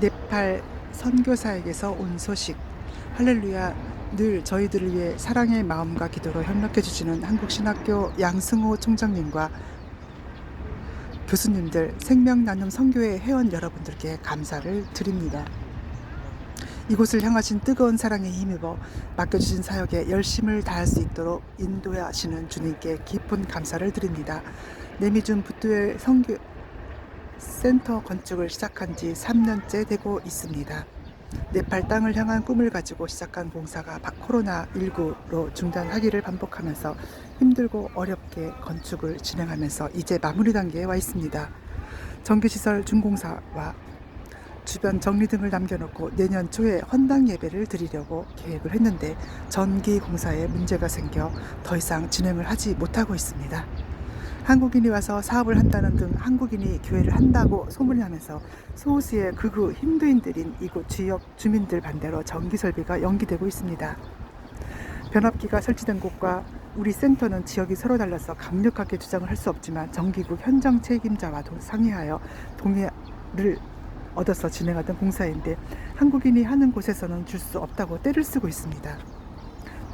네팔 선교사에게서 온 소식 할렐루야 늘 저희들을 위해 사랑의 마음과 기도로 협력해 주시는 한국신학교 양승호 총장님과 교수님들 생명 나눔 선교회 회원 여러분들께 감사를 드립니다. 이곳을 향하신 뜨거운 사랑에 힘입어 맡겨주신 사역에 열심을 다할 수 있도록 인도하시는 주님께 깊은 감사를 드립니다. 내미준 붓두엘 선교 센터 건축을 시작한 지 3년째 되고 있습니다. 네팔 땅을 향한 꿈을 가지고 시작한 공사가 코로나19로 중단하기를 반복하면서 힘들고 어렵게 건축을 진행하면서 이제 마무리 단계에 와 있습니다. 전기시설 준공사와 주변 정리 등을 남겨놓고 내년 초에 헌당 예배를 드리려고 계획을 했는데 전기 공사에 문제가 생겨 더 이상 진행을 하지 못하고 있습니다. 한국인이 와서 사업을 한다는 등 한국인이 교회를 한다고 소문나면서 소수의 극우 힌두인들인 이곳 지역 주민들 반대로 전기 설비가 연기되고 있습니다. 변압기가 설치된 곳과 우리 센터는 지역이 서로 달라서 강력하게 주장을 할 수 없지만 정기국 현장 책임자와 도- 상의하여 동의를 얻어서 진행하던 공사인데 한국인이 하는 곳에서는 줄 수 없다고 때를 쓰고 있습니다.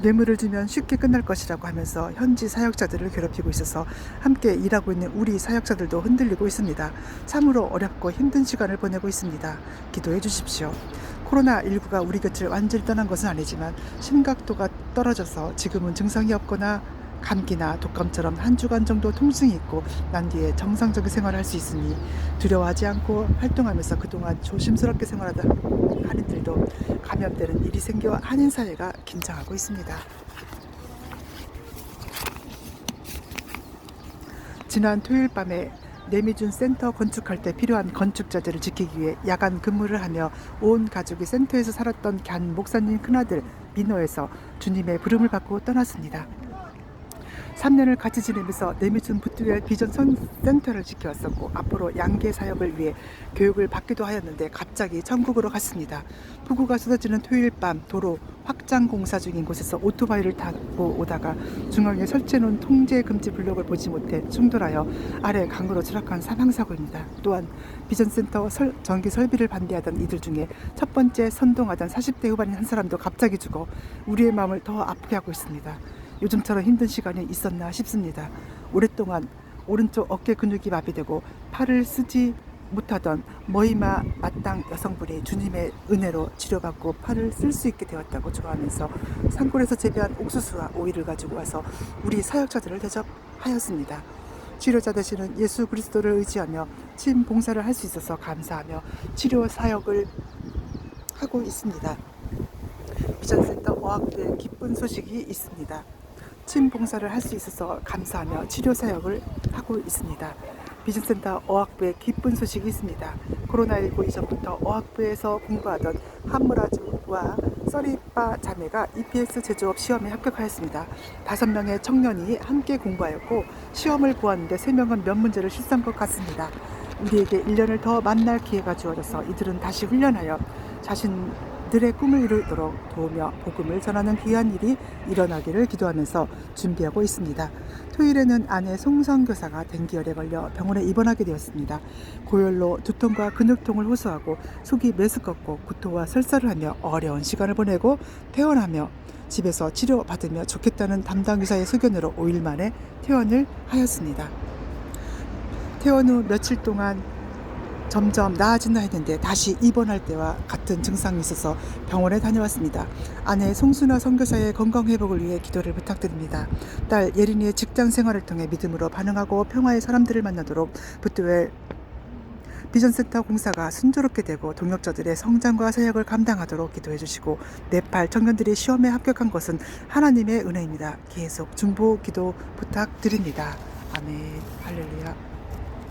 뇌물을 주면 쉽게 끝날 것이라고 하면서 현지 사역자들을 괴롭히고 있어서 함께 일하고 있는 우리 사역자들도 흔들리고 있습니다. 참으로 어렵고 힘든 시간을 보내고 있습니다. 기도해 주십시오. 코로나19가 우리 곁을 완전히 떠난 것은 아니지만 심각도가 떨어져서 지금은 증상이 없거나 감기나 독감처럼 한 주간 정도 통증이 있고 난 뒤에 정상적인 생활을 할 수 있으니 두려워하지 않고 활동하면서 그동안 조심스럽게 생활하던 한인들도 감염되는 일이 생겨 한인 사회가 긴장하고 있습니다. 지난 토요일 밤에 내미준 센터 건축할 때 필요한 건축 자재를 지키기 위해 야간 근무를 하며 온 가족이 센터에서 살았던 간 목사님 큰아들 민호에서 주님의 부름을 받고 떠났습니다. 3년을 같이 지내면서 내미준 붓두엘 비전 선 센터를 지켜왔었고 앞으로 양계 사역을 위해 교육을 받기도 하였는데 갑자기 천국으로 갔습니다. 폭우가 쏟아지는 토요일 밤 도로 확장 공사 중인 곳에서 오토바이를 타고 오다가 중앙에 설치해놓은 통제 금지 블록을 보지 못해 충돌하여 아래 강으로 추락한 사망 사고입니다. 또한 비전 센터 설- 전기 설비를 반대하던 이들 중에 첫 번째 선동하던 40대 후반인 한 사람도 갑자기 죽어 우리의 마음을 더 아프게 하고 있습니다. 요즘처럼 힘든 시간이 있었나 싶습니다. 오랫동안 오른쪽 어깨 근육이 마비되고 팔을 쓰지 못하던 머이마 마땅 여성분이 주님의 은혜로 치료받고 팔을 쓸 수 있게 되었다고 좋아하면서 산골에서 재배한 옥수수와 오이를 가지고 와서 우리 사역자들을 대접하였습니다. 치료자 되시는 예수 그리스도를 의지하며 침 봉사를 할 수 있어서 감사하며 치료 사역을 하고 있습니다. 비전센터 어학부에 기쁜 소식이 있습니다. 침 봉사를 할 수 있어서 감사하며 치료 사역을 하고 있습니다. 비전센터 어학부에 기쁜 소식이 있습니다. 코로나19 이전부터 어학부에서 공부하던 한무라주와 써리빠 자매가 EPS 제조업 시험에 합격하였습니다. 다섯 명의 청년이 함께 공부하였고 시험을 보았는데 세 명은 몇 문제를 실수한 것 같습니다. 우리에게 1년을 더 만날 기회가 주어져서 이들은 다시 훈련하여 자신 들의 꿈을 이루도록 도우며 복음을 전하는 귀한 일이 일어나기를 기도하면서 준비하고 있습니다. 토요일에는 아내 송성 교사가 댕기열에 걸려 병원에 입원하게 되었습니다. 고열로 두통과 근육통을 호소하고 속이 메스껍고 구토와 설사를 하며 어려운 시간을 보내고 퇴원하며 집에서 치료받으며 좋겠다는 담당 의사의 소견으로 5일 만에 퇴원을 하였습니다. 퇴원 후 며칠 동안 점점 나아진다 했는데 다시 입원할 때와 같은 증상이 있어서 병원에 다녀왔습니다. 아내 송순아 선교사의 건강 회복을 위해 기도를 부탁드립니다. 딸 예린이의 직장 생활을 통해 믿음으로 반응하고 평화의 사람들을 만나도록 붓두엘 비전센터 공사가 순조롭게 되고 동역자들의 성장과 사역을 감당하도록 기도해 주시고 네팔 청년들이 시험에 합격한 것은 하나님의 은혜입니다. 계속 중보 기도 부탁드립니다. 아멘. 할렐루야.